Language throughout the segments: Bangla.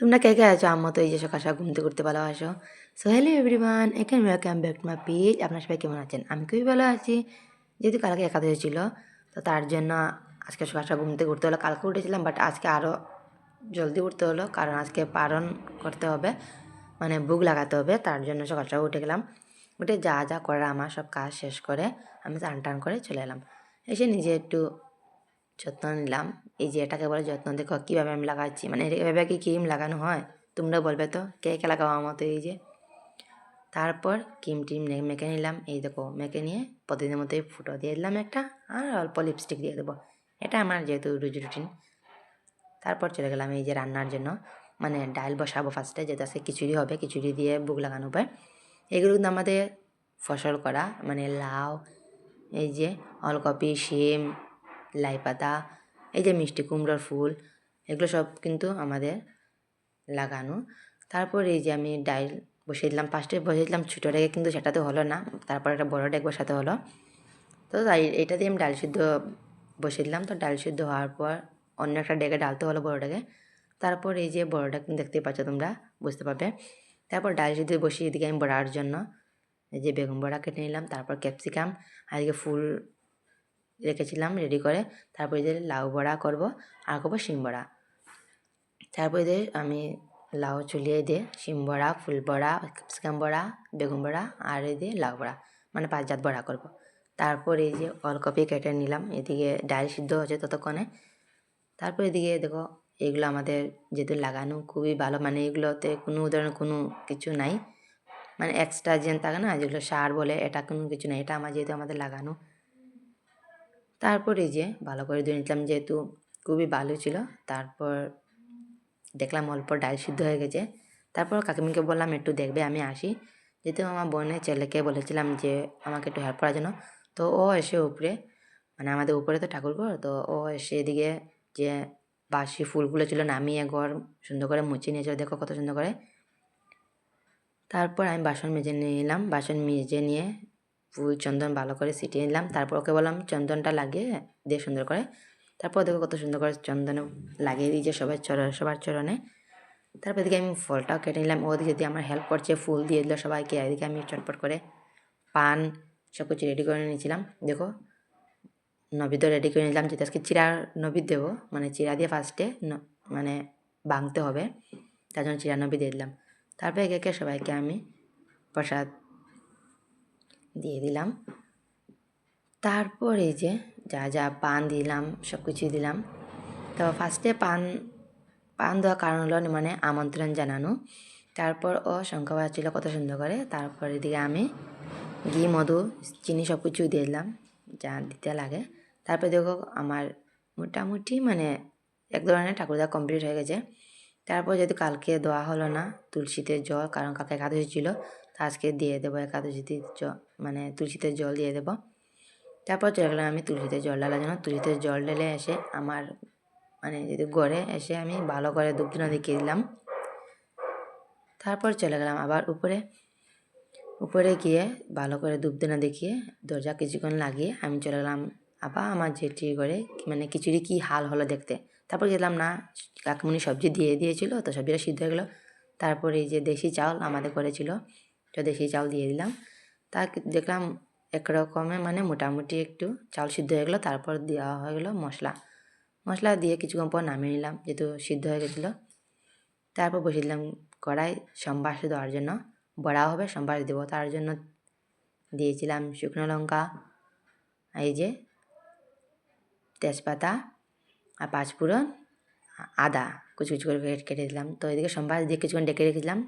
তোমরা কে কে আছো? আমার তো এই যে সকাল সকাল ঘুম থেকে উঠতে ভালোবাসো। সো হ্যালো এভরিওয়ান এখানে welcome back to my page আপনার সবাই কেমন আছেন? আমি খুবই ভালো আছি। যেহেতু কালকে একাদশী ছিল, তো তার জন্য আজকে সকাল সকাল ঘুম থেকে উঠতে হলো। কালকে উঠেছিলাম বাট আজকে আরও জলদি উঠতে হলো, কারণ আজকে পালন করতে হবে মানে বুক লাগাতে হবে, তার জন্য সকাল সকাল উঠে গেলাম। উঠে যা যা করার, আমার সব কাজ শেষ করে আমি টান টান করে চলে এলাম। এসে নিজে একটু যত্ন নিলাম। এই যে এটাকে বলে যত্ন। দেখো কীভাবে আমি লাগাচ্ছি। মানে এভাবে কি ক্রিম লাগানো হয়? তোমরা বলবে তো? কে কে লাগাও আমার মতো এই যে? তারপর ক্রিম টিম মেখে নিলাম। এই দেখো, মেখে নিয়ে প্রতিদিনের মতোই ফুটো দিয়ে দিলাম একটা, আর অল্প লিপস্টিক দিয়ে দেবো। এটা আমার যেহেতু রুজি রুটিন তারপর চলে গেলাম এই যে রান্নার জন্য। মানে ডাল বসাবো ফার্স্টে যেটা সে খিচুড়ি হবে, খিচুড়ি দিয়ে বুক লাগানো হবে। এগুলো কিন্তু আমাদের ফসল করা। মানে লাউ, এই যে অলকপি শিম লাই পাতা এই যে মিষ্টি কুমড়োর ফুল, এগুলো সব কিন্তু আমাদের লাগানো। তারপর এই যে আমি ডাল বসিয়ে দিলাম ফার্স্টে বসিয়ে দিলাম ছোটো ডেকে কিন্তু সেটা তো হলো না। তারপর একটা বড় ডেক বসাতে হলো। তো এটা দিয়ে আমি ডাল সিদ্ধ বসিয়ে দিলাম। তো ডাল সিদ্ধ হওয়ার পর অন্য একটা ডেকে ডালতে হলো বড় ডেকে তারপর এই যে বড়টা দেখতে পাচ্ছ তোমরা, বুঝতে পারবে। তারপর ডাল সিদ্ধ বসিয়ে এদিকে আমি বড়ার জন্য এই যে বেগুন বড়া কেটে নিলাম। তারপর ক্যাপসিকাম আজকে ফুল রেখেছিলাম রেডি করে। তারপরে যে লাউ বড়া করব, আর করব শিম বড়া। তারপরে দিয়ে আমি লাউ চুলিয়ে দিয়ে শিম বড়া, ফুল বড়া, ক্যাপসিকাম বড়া, বেগুন বড়া, আর দিয়ে লাউ বড়া মানে পাঁচ জাত বড়া করব। তারপর এই যে অলকপি কেটে নিলাম, এদিকে ডাল সিদ্ধ হচ্ছে ততক্ষণে। তারপর এদিকে দেখো, এগুলো আমাদের যেহেতু লাগানো খুবই ভালো মানে এগুলোতে কোনো ধরনের কোনো কিছু নাই। মানে এক্সট্রা যেন থাকে না, যেগুলো সার বলে, এটা কোনো কিছু নাই। এটা আমার যেহেতু আমাদের লাগানো তারপর যে ভালো করে ধুয়ে নিলাম, যেহেতু খুবই ভালো ছিল, তারপর দেখলাম অল্প ডাল সিদ্ধ হয়ে গেছে। তারপর কাকিমিকে বললাম, একটু দেখবে, আমি আসি। যেহেতু আমার বোনের ছেলেকে বলেছিলাম যে আমাকে একটু হেল্প করার জন্য, তো ও এসে উপরে মানে আমাদের উপরে তো ঠাকুর ঘর তো ও এসে এদিকে যে বাসি ফুলগুলো ছিল নামিয়ে ঘর সুন্দর করে মুছে নিয়েছিল, দেখো কত সুন্দর করে। তারপর আমি বাসন মেজে নিয়ে নিলাম, বাসন মেজে নিয়ে ফুল চন্দন ভালো করে ছিটিয়ে নিলাম। তারপর ওকে বললাম, চন্দনটা লাগিয়ে দিয়ে সুন্দর করে। তারপর দেখো কত সুন্দর করে চন্দন লাগিয়ে দিয়েছে সবার চর, সবার চরণে। তারপর এদিকে আমি ফলটাও কেটে নিলাম। ও যদি আমার হেল্প করছে, ফুল দিয়ে দিল সবাইকে। এদিকে আমি চটপট করে পান সব কিছু রেডি করে নিয়েছিলাম। দেখো নবিদ রেডি করে নিলাম। যেটা আজকে চিরা নবিদ দেবো মানে চিরা দিয়ে ফার্স্টে মানে ভাঙতে হবে, তার জন্য চিরা নবী দিয়ে দিলাম। তারপরে একে একে সবাইকে আমি প্রসাদ দিয়ে দিলাম। তারপর যে যা যা পান দিলাম, সব কিছুই দিলাম। তো ফার্স্টে পান পান দেওয়ার কারণ হলো মানে আমন্ত্রণ জানানো। তারপর ও শঙ্খ ছিল কত সুন্দর করে। তারপর এদিকে আমি ঘি, মধু, চিনি সব কিছু দিয়ে দিলাম, যা দিতে লাগে। তারপর দেখো আমার মোটামুটি মানে এক ধরনের ঠাকুর দেওয়া কমপ্লিট হয়ে গেছে। তারপর যদি কালকে দেওয়া হলো না, তুলসীতে জল, কারণ কালকে একাদশী ছিল আজকে দিয়ে দেবো একাদশীতে মানে তুলসীতে জল দিয়ে দেবো। তারপর চলে গেলাম আমি তুলসীতে জল ঢালার জন্য। তুলসীতে জল ঢেলে এসে আমার মানে যদি গড়ে এসে আমি ভালো করে দুপদিনা দেখিয়ে দিলাম। তারপর চলে গেলাম আবার উপরে। উপরে গিয়ে ভালো করে দুপদিনা দেখিয়ে দরজা কিছুক্ষণ লাগিয়ে আমি চলে গেলাম আবার আমার জেঠি করে মানে খিচুড়ি কী হাল হলো দেখতে। তারপর গেলাম না, কাকুমনি সবজি দিয়ে দিয়েছিল, তো সবজিটা সিদ্ধ হয়ে গেলো। তারপর এই যে দেশি চাউল আমাদের করেছিল তো দেশি চাউল দিয়ে দিলাম তা দেখলাম একরকমে মানে মোটামুটি একটু চাল সিদ্ধ হয়ে গেলো, তারপর দেওয়া হয়ে গেলো মশলা। মশলা দিয়ে কিছুক্ষণ পর নামিয়ে নিলাম, যেহেতু সিদ্ধ হয়ে গেছিল। তারপর বসিয়ে দিলাম কড়াই, সম্বাস দেওয়ার জন্য। বড়া হবে, সম্বাস দেবো তার জন্য। দিয়েছিলাম শুকনো লঙ্কা, এই যে তেজপাতা আর পাঁচফোড়ন, আদা। কুচি করে কেটে কেটে দিলাম। তো এদিকে সম্বাস দিয়ে কিছুক্ষণ ডেকে রেখেছিলাম।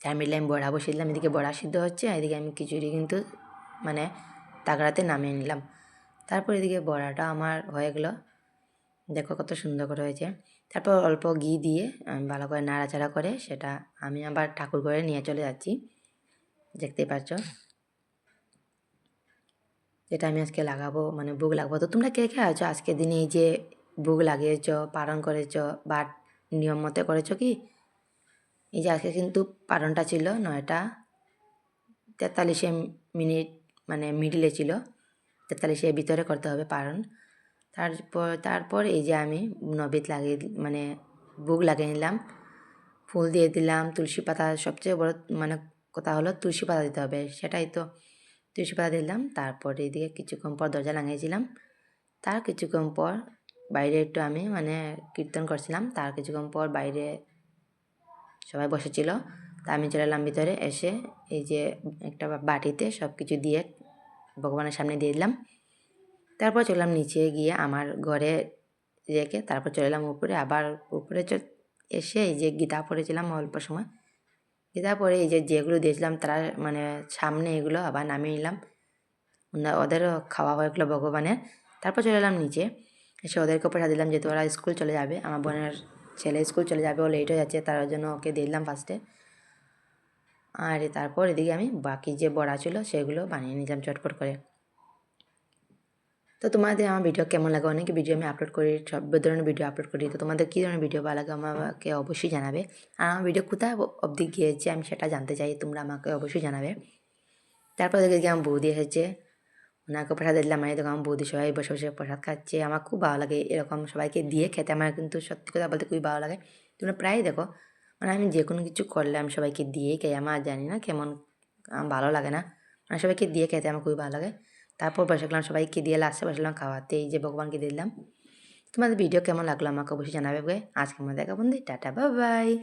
মিলে আমি বড়া বসিয়ে দিলাম এদিকে বড়া সিদ্ধ হচ্ছে এদিকে আমি খিচুড়ি কিন্তু মানে তাগড়াতে নামিয়ে নিলাম। তারপর এদিকে বড়াটা আমার হয়ে গেলো। দেখো কত সুন্দর করে হয়েছে। তারপর অল্প ঘি দিয়ে আমি ভালো করে নাড়াচাড়া করে সেটা আমি আবার ঠাকুর ঘরে নিয়ে চলে যাচ্ছি। দেখতেই পাচ্ছ। যেটা আমি আজকে লাগাবো মানে বুক লাগাবো। তো তোমরা কে কে আছো? আজকের দিনে এই যে বুক লাগিয়েছ, পালন করেছ বা নিয়ম মতে করেছ কি? এই যে আজকে কিন্তু পালনটা ছিল নয়টা তেতাল্লিশে মিনিট মানে মিডিলে ছিল তেতাল্লিশের ভিতরে করতে হবে পালন তারপর তারপর এই যে আমি নবেদ লাগিয়ে মানে বুক লাগিয়ে নিলাম, ফুল দিয়ে দিলাম, তুলসী পাতা, সবচেয়ে বড় মানে কথা হলো তুলসী পাতা দিতে হবে, সেটাই তো তুলসী পাতা দিলাম। তারপর এদিকে কিছুক্ষণ পর দরজা লাগিয়েছিলাম, তার কিছুক্ষণ পর বাইরে একটু আমি মানে কীর্তন করছিলাম, তার কিছুক্ষণ পর বাইরে সবাই বসেছিল। তা আমি চলে এলাম ভিতরে এসে এই যে একটা বাটিতে সব কিছু দিয়ে ভগবানের সামনে দিয়ে দিলাম। তারপর চললাম নিচে গিয়ে আমার ঘরে রেখে তারপর চলে এলাম উপরে। আবার উপরে এসে এই যে গীতা পড়েছিলাম অল্প সময়। গীতা পড়ে এই যে যেগুলো দিয়েছিলাম তারা মানে সামনে এগুলো আবার নামিয়ে নিলাম। ওদেরও খাওয়া হয়ে গেলো ভগবানের। তারপর চলে এলাম নিচে। এসে ওদেরকে পয়সা দিলাম যেহেতু ওরা স্কুল চলে যাবে। আমার বোনের ছেলে স্কুল চলে যাবে, ও লেট হয়ে যাচ্ছে, তার জন্য ওকে দিয়ে দিলাম ফার্স্টে আর তারপর এদিকে আমি বাকি যে বড়া ছিল, সেগুলো বানিয়ে নিলাম চটপট করে। তো তোমাদের আমার ভিডিও কেমন লাগে? অনেক ভিডিও আমি আপলোড করি, সব ধরনের ভিডিও আপলোড করি। তো তোমাদের কী ধরনের ভিডিও ভালো লাগে আমাকে অবশ্যই জানাবে। আর আমার ভিডিও কোথায় অবধি গিয়েছে আমি সেটা জানতে চাই, তোমরা আমাকে অবশ্যই জানাবে। তারপর দেখে আমার বৌদি এসেছে। ওনাকে প্রসাদ দিলাম। মানে দেখো আমার বৌদি সবাই বসে বসে প্রসাদ খাচ্ছে। আমার খুব ভালো লাগে এরকম সবাইকে দিয়ে খেতে। আমার কিন্তু সত্যি কথা বলতে খুবই ভালো লাগে। তোমরা প্রায়ই দেখো মানে আমি যে কোনো কিছু করলে আমি সবাইকে দিয়েই খাই। আমার জানি না কেমন ভালো লাগে না। মানে সবাইকে দিয়ে খেতে আমার খুবই ভালো লাগে। তারপর বসে গেলাম সবাইকে দিয়ে লাস্টে বসলাম খাওয়াতে। এই যে ভগবানকে দিলাম। তোমাদের ভিডিও কেমন লাগল আমাকে অবশ্যই জানাবে। আজকে আমার দেখা বন্ধু, টাটা বাই বাই